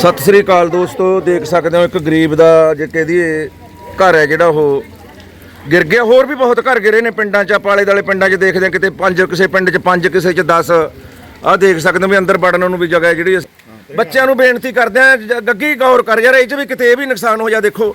ਸਤਿ ਸ੍ਰੀ ਅਕਾਲ ਦੋਸਤੋ ਦੇਖ ਸਕਦੇ ਹੋ ਇੱਕ ਗਰੀਬ ਦਾ ਜੇ ਕਹਦੀਏ ਘਰ ਹੈ ਜਿਹੜਾ ਉਹ। ਗਿਰ ਗਿਆ ਹੋਰ ਵੀ ਬਹੁਤ ਘਰ ਗਿਰੇ ਨੇ ਪਿੰਡਾਂ 'ਚ ਆਪਾਂ ਆਲੇ ਦਾਲੇ ਪਿੰਡਾਂ 'ਚ ਦੇਖਦੇ ਹਾਂ ਕਿਤੇ ਪੰਜ ਕਿਸੇ ਪਿੰਡ 'ਚ ਪੰਜ ਕਿਸੇ 'ਚ 10 ਆਹ ਦੇਖ ਸਕਦੇ ਹੋ ਵੀ ਅੰਦਰ ਵੜਨ ਨੂੰ ਵੀ ਜਗ੍ਹਾ ਜਿਹੜੀ ਬੱਚਿਆਂ ਨੂੰ ਬੇਨਤੀ ਕਰਦੇ ਆ ਗੱਗੀ ਗੌਰ ਕਰ ਯਾਰ ਇਹ 'ਚ ਵੀ ਕਿਤੇ ਇਹ ਵੀ ਨੁਕਸਾਨ ਹੋ ਜਾ ਦੇਖੋ।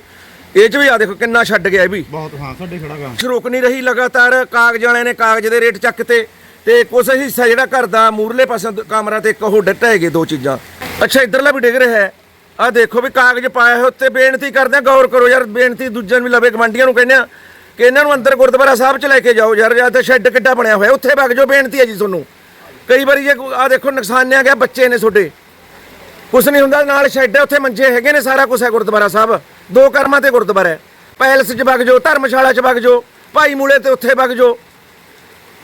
ਇਹ 'ਚ ਵੀ ਆ ਦੇਖੋ ਕਿੰਨਾ ਛੱਡ ਗਿਆ ਇਹ ਵੀ। ਬਹੁਤ ਹਾਂ ਸਾਡੇ ਖੜਾ ਗਾ। ਰੁਕ ਨਹੀਂ ਰਹੀ ਲਗਾਤਾਰ ਕਾਗਜ਼ ਵਾਲਿਆਂ ਨੇ ਕਾਗਜ਼ ਦੇ ਰੇਟ ਚੱਕ ਤੇ ਤੇ ਕੁਛ ਹਿੱਸਾ ਜਿਹੜਾ ਘਰ ਦਾ ਮੂਰਲੇ ਪਾਸੇ ਕਮਰਾ ਤੇ ਇੱਕ ਉਹ ਡੱਟਾ ਹੈਗੇ ਦੋ ਚੀਜ਼ਾਂ। ਅੱਛਾ, ਇਧਰਲਾ ਵੀ ਡਿੱਗ ਰਿਹਾ ਹੈ। ਆ ਦੇਖੋ ਵੀ ਕਾਗਜ਼ ਪਾਇਆ ਹੋਇਆ, ਉੱਤੇ ਬੇਨਤੀ ਕਰਦੇ ਆ, ਗੌਰ ਕਰੋ ਯਾਰ, ਬੇਨਤੀ ਦੂਜਿਆਂ ਨੂੰ ਵੀ ਲਵੇ ਗਵੰਡੀਆਂ ਨੂੰ ਕਹਿੰਦੇ ਆ ਕਿ ਇਹਨਾਂ ਨੂੰ ਅੰਦਰ ਗੁਰਦੁਆਰਾ ਸਾਹਿਬ ਚ ਲੈ ਕੇ ਜਾਓ ਯਾਰ, ਜਾਂ ਤੇ ਸ਼ੈੱਡ ਕਿੱਡਾ ਬਣਿਆ ਹੋਇਆ, ਉੱਥੇ ਵਗ ਜਾਓ, ਬੇਨਤੀ ਹੈ ਜੀ ਤੁਹਾਨੂੰ। ਕਈ ਵਾਰੀ ਜੇ ਆ ਦੇਖੋ, ਨੁਕਸਾਨਿਆ ਗਿਆ, ਬੱਚੇ ਨੇ ਤੁਹਾਡੇ। ਕੁਛ ਨਹੀਂ ਹੁੰਦਾ, ਨਾਲ ਸ਼ੈੱਡ ਹੈ, ਉੱਥੇ ਮੰਜੇ ਹੈਗੇ ਨੇ, ਸਾਰਾ ਕੁਝ ਹੈ ਗੁਰਦੁਆਰਾ ਸਾਹਿਬ। ਦੋ ਕਰਮਾਂ ਤੇ ਗੁਰਦੁਆਰਾ ਹੈ। ਪੈਲਸ 'ਚ ਵਗ ਜਾਓ, ਧਰਮਸ਼ਾਲਾ 'ਚ ਵਗ ਜਾਓ, ਭਾਈ ਮੂਲੇ ਤੇ ਉੱਥੇ ਵਗ ਜਾਓ।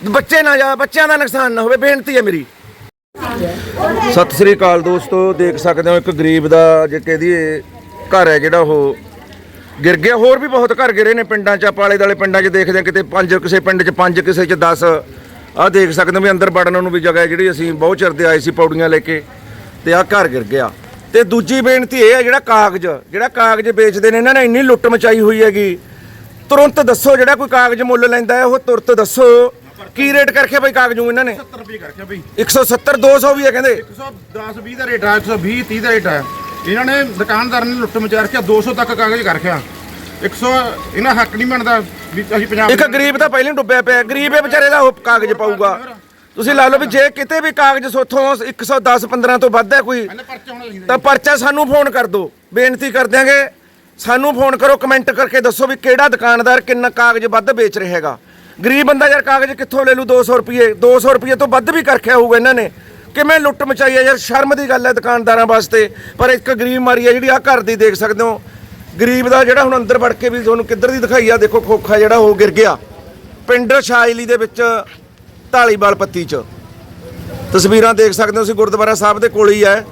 ਬੱਚੇ ਨਾ ਜਾ, ਬੱਚਿਆਂ ਦਾ ਨੁਕਸਾਨ ਨਾ ਹੋਵੇ, ਬੇਨਤੀ ਹੈ ਮੇਰੀ। ਸਤਿ ਸ੍ਰੀ ਅਕਾਲ ਦੋਸਤੋ, ਦੇਖ ਸਕਦੇ ਹੋ ਇੱਕ ਗਰੀਬ ਦਾ ਜੇ ਕਹਦੀਏ ਘਰ ਹੈ ਜਿਹੜਾ ਉਹ। ਗਿਰ ਗਿਆ, ਹੋਰ ਵੀ ਬਹੁਤ ਘਰ ਗਿਰੇ ਨੇ ਪਿੰਡਾਂ 'ਚ ਆਪਾਂ ਆਲੇ ਦਾਲੇ ਪਿੰਡਾਂ 'ਚ ਦੇਖਦੇ ਹਾਂ ਕਿਤੇ ਪੰਜ ਕਿਸੇ ਪਿੰਡ 'ਚ, ਪੰਜ ਕਿਸੇ 'ਚ 10 ਆਹ ਦੇਖ ਸਕਦੇ ਹੋ ਵੀ ਅੰਦਰ ਵੜਨ ਨੂੰ ਵੀ ਜਗ੍ਹਾ ਜਿਹੜੀ ਅਸੀਂ ਬਹੁਤ ਚਿਰ ਦੇ ਆਏ ਸੀ ਪੌੜੀਆਂ ਲੈ ਕੇ, ਤੇ ਆਹ ਘਰ ਗਿਰ ਗਿਆ। ਤੇ ਦੂਜੀ ਬੇਨਤੀ ਇਹ ਹੈ ਜਿਹੜਾ ਕਾਗਜ਼ ਜਿਹੜਾ ਕਾਗਜ਼ ਵੇਚਦੇ ਨੇ, ਇਹਨਾਂ ਨੇ ਇੰਨੀ ਲੁੱਟ ਮਚਾਈ ਹੋਈ ਹੈਗੀ। ਤੁਰੰਤ ਦੱਸੋ ਜਿਹੜਾ ਕੋਈ ਕਾਗਜ਼ ਮੁੱਲ ਲੈਂਦਾ ਹੈ, ਉਹ ਤੁਰੰਤ ਦੱਸੋ। ਕੀ ਰੇਟ ਕਰਕੇ ਬਈ ਕਾਗਜ਼ੂ ਇਹਨਾਂ ਨੇ? 70 ਰੁਪਏ ਕਰਕੇ ਬਈ। 170 200 ਵੀ ਹੈ ਕਹਿੰਦੇ। 110 20 ਦਾ ਰੇਟ ਆ 120 30 ਦਾ ਰੇਟ ਆ। ਇਹਨਾਂ ਨੇ ਦੁਕਾਨਦਾਰ ਨੇ ਲੁੱਟ ਮਚਾ ਰੱਖਿਆ 200 ਤੱਕ ਕਾਗਜ਼ ਕਰ ਰੱਖਿਆ 100 ਇਹਨਾਂ ਹੱਕ ਨਹੀਂ ਬਣਦਾ ਵੀ ਅਸੀਂ ਪੰਜਾਬ ਇੱਕ ਗਰੀਬ ਤਾਂ ਪਹਿਲਾਂ ਡੁੱਬਿਆ ਪਿਆ ਗਰੀਬ ਇਹ ਵਿਚਾਰੇ ਦਾ ਉਹ ਕਾਗਜ਼ ਪਾਊਗਾ। ਤੁਸੀਂ ਲਾ ਲਓ ਵੀ ਜੇ ਕਿਤੇ ਵੀ ਕਾਗਜ਼ ਸੋਥੋਂ 110 15 ਤੋਂ ਵੱਧ ਹੈ ਕੋਈ ਤਾਂ ਪਰਚਾ ਸਾਨੂੰ ਫੋਨ ਕਰ ਦਿਓ। ਬੇਨਤੀ ਕਰ ਦਿਆਂਗੇ ਸਾਨੂੰ ਫੋਨ ਕਰੋ ਕਮੈਂਟ ਕਰਕੇ ਦੱਸੋ ਵੀ ਕਿਹੜਾ ਦੁਕਾਨਦਾਰ ਕਿੰਨਾ ਕਾਗਜ਼ ਵੱਧ ਵੇਚ ਰਿਹਾ ਹੈਗਾ। ਗਰੀਬ ਬੰਦਾ ਯਾਰ ਕਾਗਜ਼ ਕਿੱਥੋਂ ਲੈ ਲੂ? 200 ਰੁਪਏ 200 ਰੁਪਏ ਤੋਂ ਵੱਧ ਵੀ ਕਰਖਿਆ ਹੋਊਗਾ ਇਹਨਾਂ ਨੇ। ਕਿਵੇਂ ਲੁੱਟ ਮਚਾਈ ਹੈ ਯਾਰ? ਸ਼ਰਮ ਦੀ ਗੱਲ ਹੈ ਦੁਕਾਨਦਾਰਾਂ ਵਾਸਤੇ। ਪਰ ਇੱਕ ਗਰੀਬ ਮਾਰੀ ਹੈ ਜਿਹੜੀ ਆ ਘਰ ਦੀ ਦੇਖ ਸਕਦੇ ਹੋ। ਗਰੀਬ ਦਾ ਜਿਹੜਾ ਹੁਣ ਅੰਦਰ ਵੜ ਕੇ ਵੀ ਤੁਹਾਨੂੰ ਕਿੱਧਰ ਦੀ ਦਿਖਾਈ ਆ? ਦੇਖੋ ਖੋਖਾ ਜਿਹੜਾ ਉਹ ਗਿਰ ਗਿਆ। ਪਿੰਡ ਸ਼ਾਇਲੀ ਦੇ ਵਿੱਚ ਢਾਲੀਵਾਲ ਪੱਤੀ ਚ। ਤਸਵੀਰਾਂ ਦੇਖ ਸਕਦੇ ਹੋ ਤੁਸੀਂ, ਗੁਰਦੁਆਰਾ ਸਾਹਿਬ ਦੇ ਕੋਲ ਹੀ ਹੈ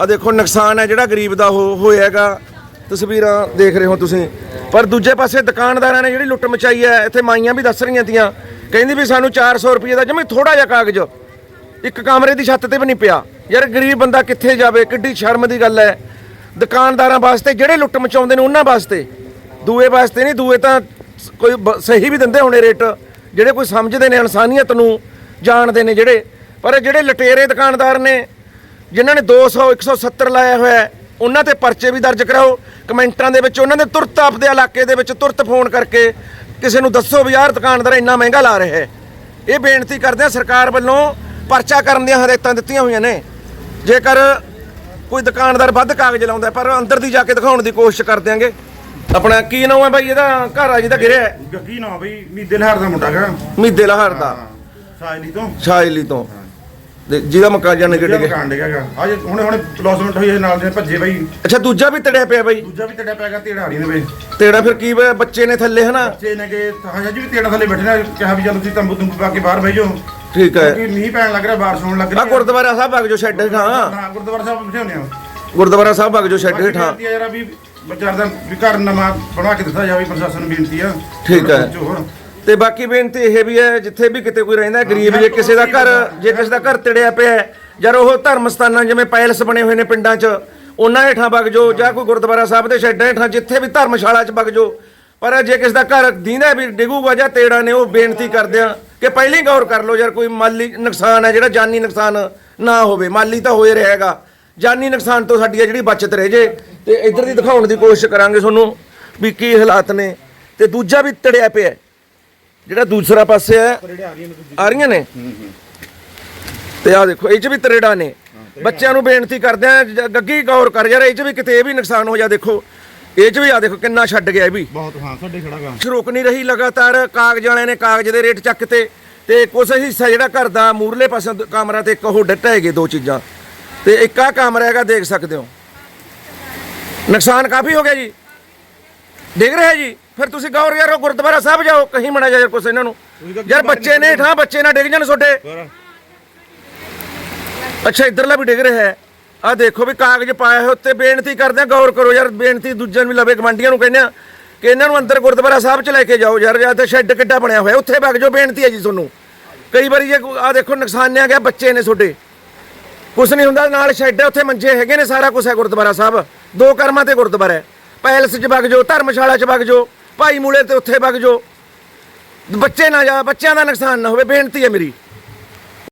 ਆ ਦੇਖੋ ਨੁਕਸਾਨ ਹੈ ਜਿਹੜਾ ਗਰੀਬ ਦਾ ਉਹ ਹੋਇਆ ਹੈਗਾ। ਤਸਵੀਰਾਂ ਦੇਖ ਰਹੇ ਹੋ ਤੁਸੀਂ। ਪਰ ਦੂਜੇ ਪਾਸੇ ਦੁਕਾਨਦਾਰਾਂ ਨੇ ਜਿਹੜੀ ਲੁੱਟ ਮਚਾਈ ਹੈ, ਇੱਥੇ ਮਾਈਆਂ ਵੀ ਦੱਸ ਰਹੀਆਂ ਤੀਆਂ। ਕਹਿੰਦੀ ਵੀ ਸਾਨੂੰ 400 ਰੁਪਏ ਦਾ ਜਮੀ ਥੋੜਾ ਜਿਹਾ ਕਾਗਜ਼। ਇੱਕ ਕਮਰੇ ਦੀ ਛੱਤ ਤੇ ਵੀ ਨਹੀਂ ਪਿਆ। ਯਾਰ ਗਰੀਬ ਬੰਦਾ ਕਿੱਥੇ ਜਾਵੇ, ਕਿੱਡੀ ਸ਼ਰਮ ਦੀ ਗੱਲ ਹੈ। ਦੁਕਾਨਦਾਰਾਂ ਵਾਸਤੇ ਜਿਹੜੇ ਲੁੱਟ ਮਚਾਉਂਦੇ ਨੇ ਉਹਨਾਂ ਵਾਸਤੇ। ਦੂਏ ਵਾਸਤੇ ਨਹੀਂ, ਦੂਏ ਤਾਂ ਕੋਈ ਬ- ਸਹੀ ਵੀ ਦਿੰਦੇ ਹੋਣੇ ਰੇਟ। ਜਿਹੜੇ ਕੋਈ ਸਮਝਦੇ ਨੇ, ਇਨਸਾਨੀਅਤ ਨੂੰ ਜਾਣਦੇ ਨੇ ਜਿਹੜੇ। ਪਰ ਜਿਹੜੇ ਲਟੇਰੇ ਦੁਕਾਨਦਾਰ ਨੇ, ਜਿਨ੍ਹਾਂ ਨੇ 200 170 ਲਾਇਆ ਹੋਇਆ ਉਹਨਾਂ ਤੇ ਪਰਚੇ ਵੀ ਦਰਜ ਕਰਾਓ। ਕਮੈਂਟਾਂ ਦੇ ਵਿੱਚ ਉਹਨਾਂ ਦੇ ਤੁਰਤ ਆਪਦੇ ਇਲਾਕੇ ਦੇ ਵਿੱਚ ਤੁਰਤ ਫੋਨ ਕਰਕੇ ਕਿਸੇ ਨੂੰ ਦੱਸੋ ਵੀ ਯਾਰ ਦੁਕਾਨਦਾਰ ਇੰਨਾ ਮਹਿੰਗਾ ਲਾ ਰਿਹਾ ਹੈ। ਇਹ ਬੇਨਤੀ ਕਰਦੇ ਆ ਸਰਕਾਰ ਵੱਲੋਂ ਪਰਚਾ ਕਰਨ ਦੀਆਂ ਹਦਾਇਤਾਂ ਦਿੱਤੀਆਂ ਹੋਈਆਂ ਨੇ। ਜੇਕਰ ਕੋਈ ਦੁਕਾਨਦਾਰ ਵੱਧ ਕਾਗਜ਼ ਲਾਉਂਦਾ ਪਰ ਅੰਦਰ ਦੀ ਜਾ ਕੇ ਦਿਖਾਉਣ ਦੀ ਕੋਸ਼ਿਸ਼ ਕਰ ਦਿਆਂਗੇ। ਆਪਣਾ ਕੀ ਨਾਮ ਹੈ ਬਾਈ? ਇਹਦਾ ਘਰ ਆ ਜਿਹਦਾ ਗਿਰਿਆ? ਗੱਗੀ ਨਾ ਬਈ ਮੀਦੇ ਲਹਿਰ ਦਾ ਮੁੰਡਾ ਗਾ ਮੀਦੇ ਲਹਰ ਦਾ। ਸਾਇਲੀ ਤੋਂ। ਸ਼ਾਇਲੀ ਤੋਂ। ਤੇ ਜਿਹਦਾ ਮਕਾਨ ਜਾਣੇ ਗਿਰ ਗਿਆ। ਮਕਾਨ ਡਿੱਗਾ ਗਾ ਅੱਜ ਹੁਣੇ ਹੁਣੇ ਪਲੇਸਮੈਂਟ ਹੋਈ ਹੈ ਨਾਲ ਦੇ ਭੱਜੇ ਬਈ। ਅੱਛਾ ਦੂਜਾ ਵੀ ਤੜਿਆ ਪਿਆ ਬਾਈ। ਦੂਜਾ ਵੀ ਤੇੜਾ ਪੈਗਾ ਤੇੜਾ ਨਹੀਂ ਨੇ ਬਈ। ਤੇੜਾ ਫਿਰ ਕੀ ਹੋਇਆ ਬੱਚੇ ਨੇ ਥੱਲੇ ਹਨਾ? ਬੱਚੇ ਨੇ ਕਿ ਹਾਂ ਜੀ ਵੀ ਤੇੜਾ ਥੱਲੇ ਬੈਠੇ ਨੇ ਕਿਹਾ ਵੀ ਚੱਲ ਤੁਸੀਂ ਤੰਬੂ ਤੰਬੂ ਪਾ ਕੇ ਬਾਹਰ ਬਹਿ ਜਾਓ ਠੀਕ ਹੈ। ਕਿਉਂਕਿ ਮੀਂਹ ਪੈਣ ਲੱਗ ਰਿਹਾ ਬਾਰਿਸ਼ ਹੋਣ ਲੱਗ ਆ ਰਹੀ ਗੁਰਦੁਆਰਾ ਸਾਹਿਬ ਵਗ ਜੋ ਛੱਡ ਹੇਠਾਂ ਹਾਂ ਗੁਰਦੁਆਰਾ ਸਾਹਿਬ ਬਿਠੇ ਹੁੰਦੇ ਆ ਗੁਰਦੁਆਰਾ ਸਾਹਿਬ ਵਗ ਜੋ ਬੇਨਤੀ ਆ ਯਾਰ ਵੀ ਵਿਚਾਰ ਦਾ ਵੀ ਘਰ ਨਵਾਂ ਬਣਾ ਕੇ ਦਿੱਤਾ ਜਾਵੇ ਪ੍ਰਸ਼ਾਸਨ ਨੂੰ ਬੇਨਤੀ ਆ। ਠੀਕ ਹੈ। ਜੋ ਤੇ ਬਾਕੀ ਬੇਨਤੀ ਇਹ ਵੀ ਹੈ ਜਿੱਥੇ ਵੀ ਕਿਤੇ ਕੋਈ ਰਹਿੰਦਾ ਗਰੀਬ ਜੇ ਕਿਸੇ ਦਾ ਘਰ ਜੇ ਕਿਸੇ ਦਾ ਘਰ ਤੜਿਆ ਪਿਆ ਹੈ, ਜਾਂ ਉਹ ਧਰਮ ਸਥਾਨਾਂ ਜਿਵੇਂ ਪੈਲਸ ਬਣੇ ਹੋਏ ਨੇ ਪਿੰਡਾਂ 'ਚ ਉਹਨਾਂ ਹੇਠਾਂ ਵਗ ਜੋ ਜਾਂ ਕੋਈ ਗੁਰਦੁਆਰਾ ਸਾਹਿਬ ਦੇ ਸ਼ੈੱਡਾਂ ਹੇਠਾਂ ਜਿੱਥੇ ਵੀ ਧਰਮਸ਼ਾਲਾ 'ਚ ਵਗ ਜੋ ਪਰ ਜੇ ਕਿਸੇ ਦਾ ਘਰ ਦੀਂਦਾ ਵੀ ਡਿੱਗੂਗਾ ਜਾਂ ਤੇੜਾ ਨੇ ਉਹ ਬੇਨਤੀ ਕਰਦੇ ਆ ਕਿ ਪਹਿਲਾਂ ਹੀ ਗੌਰ ਕਰ ਲਓ ਯਾਰ ਕੋਈ ਮਾਲੀ ਨੁਕਸਾਨ ਹੈ ਜਿਹੜਾ ਜਾਨੀ ਨੁਕਸਾਨ ਨਾ ਹੋਵੇ। ਮਾਲੀ ਤਾਂ ਹੋਏ ਰਹੇਗਾ। ਜਾਨੀ ਨੁਕਸਾਨ ਤੋਂ ਸਾਡੀ ਆ ਜਿਹੜੀ ਬਚਤ ਰਹਿ ਜੇ। ਤੇ ਇੱਧਰ ਦੀ ਦਿਖਾਉਣ ਦੀ ਕੋਸ਼ਿਸ਼ ਕਰਾਂਗੇ ਤੁਹਾਨੂੰ ਵੀ ਕੀ ਹਾਲਾਤ ਨੇ। ਤੇ ਦੂਜਾ ਵੀ ਤੜਿਆ ਪਿਆ ਜਿਹੜਾ ਦੂਸਰਾ ਪਾਸੇ ਹੈ ਆ ਰਹੀਆਂ ਨੇ? ਤੇ ਆ ਦੇਖੋ ਇਹ ਚ ਵੀ ਤਰੇੜਾ ਨੇ। ਬੱਚਿਆਂ ਨੂੰ ਬੇਨਤੀ ਕਰਦੇ ਆ ਗੱਗੀ ਗੌਰ ਕਰ ਯਾਰ ਇਹ ਚ ਵੀ ਕਿਤੇ ਇਹ ਵੀ ਨੁਕਸਾਨ ਹੋ ਜਾ ਦੇਖੋ। ਇਹ ਚ ਵੀ ਆ ਦੇਖੋ ਕਿੰਨਾ ਛੱਡ ਗਿਆ ਇਹ ਵੀ। ਬਹੁਤ ਹਾਂ ਸਾਡੇ ਖੜਾ ਗਾ। ਰੁਕ ਨਹੀਂ ਰਹੀ ਲਗਾਤਾਰ ਕਾਗਜ਼ ਵਾਲਿਆਂ ਨੇ ਕਾਗਜ਼ ਦੇ ਰੇਟ ਚੱਕ ਤੇ ਤੇ ਕੁਛ ਹਿੱਸਾ ਜਿਹੜਾ ਘਰ ਦਾ ਮੂਰਲੇ ਪਾਸੇ ਕਮਰਾ ਤੇ ਇੱਕ ਉਹ ਡੱਟਾ ਹੈਗੇ ਦੋ ਚੀਜ਼ਾਂ। ਤੇ ਇੱਕ ਆ ਕਮਰਾ ਹੈਗਾ ਦੇਖ ਸਕਦੇ ਹੋ। ਨੁਕਸਾਨ ਕਾਫੀ ਹੋ ਗਿਆ ਜੀ। ਦੇਖ ਰਿਹਾ ਜੀ। ਫਿਰ ਤੁਸੀਂ ਗੌਰ ਯਾਰ ਉਹ ਗੁਰਦੁਆਰਾ ਸਾਹਿਬ ਜਾਓ ਕਹੀਂ ਮਣਾ ਜਾ ਕੁਛ ਇਹਨਾਂ ਨੂੰ। ਯਾਰ ਬੱਚੇ ਨੇ ਠਾਂ ਬੱਚੇ ਨਾ ਡਿੱਗ ਜਾਣ ਤੁਹਾਡੇ। ਅੱਛਾ ਇਧਰਲਾ ਵੀ ਡਿੱਗ ਰਿਹਾ ਹੈ। ਆ ਦੇਖੋ ਵੀ ਕਾਗਜ਼ ਪਾਏ ਹੋਏ ਉੱਤੇ ਬੇਨਤੀ ਕਰਦੇ ਆ ਗੌਰ ਕਰੋ ਯਾਰ ਬੇਨਤੀ ਦੂਜਿਆਂ ਨੂੰ ਲਵੇ ਗਵੰਡੀਆਂ ਨੂੰ ਕਹਿੰਦੇ ਆ ਕਿ ਇਹਨਾਂ ਨੂੰ ਅੰਦਰ ਗੁਰਦੁਆਰਾ ਸਾਹਿਬ ਚ ਲੈ ਕੇ ਜਾਓ ਯਾਰ ਜਾਂ ਤੇ ਸ਼ੈੱਡ ਕਿੱਡਾ ਬਣਿਆ ਹੋਇਆ ਉੱਥੇ ਵਗ ਜਾਓ ਬੇਨਤੀ ਹੈ ਜੀ ਤੁਹਾਨੂੰ। ਕਈ ਵਾਰੀ ਜੇ ਆ ਦੇਖੋ ਨੁਕਸਾਨਿਆ ਗਿਆ ਬੱਚੇ ਨੇ ਤੁਹਾਡੇ। ਕੁਛ ਨਹੀਂ ਹੁੰਦਾ ਨਾਲ ਸ਼ੈੱਡ ਹੈ ਉੱਥੇ ਮੰਜੇ ਹੈਗੇ ਨੇ ਸਾਰਾ ਕੁਝ ਹੈ ਗੁਰਦੁਆਰਾ ਸਾਹਿਬ। ਦੋ ਕਰਮਾਂ ਤੇ ਗੁਰਦੁਆਰਾ ਹੈ। ਪੈਲਸ 'ਚ ਵਗ ਜਾਓ ਧਰਮਸ਼ਾਲਾ 'ਚ ਵਗ ਜਾਓ। ਭਾਈ ਮੂਲੇ ਤੇ ਉੱਥੇ ਵਗ ਜਾਓ। ਬੱਚੇ ਨਾ ਜਾ, ਬੱਚਿਆਂ ਦਾ ਨੁਕਸਾਨ ਨਾ ਹੋਵੇ, ਬੇਨਤੀ ਹੈ ਮੇਰੀ।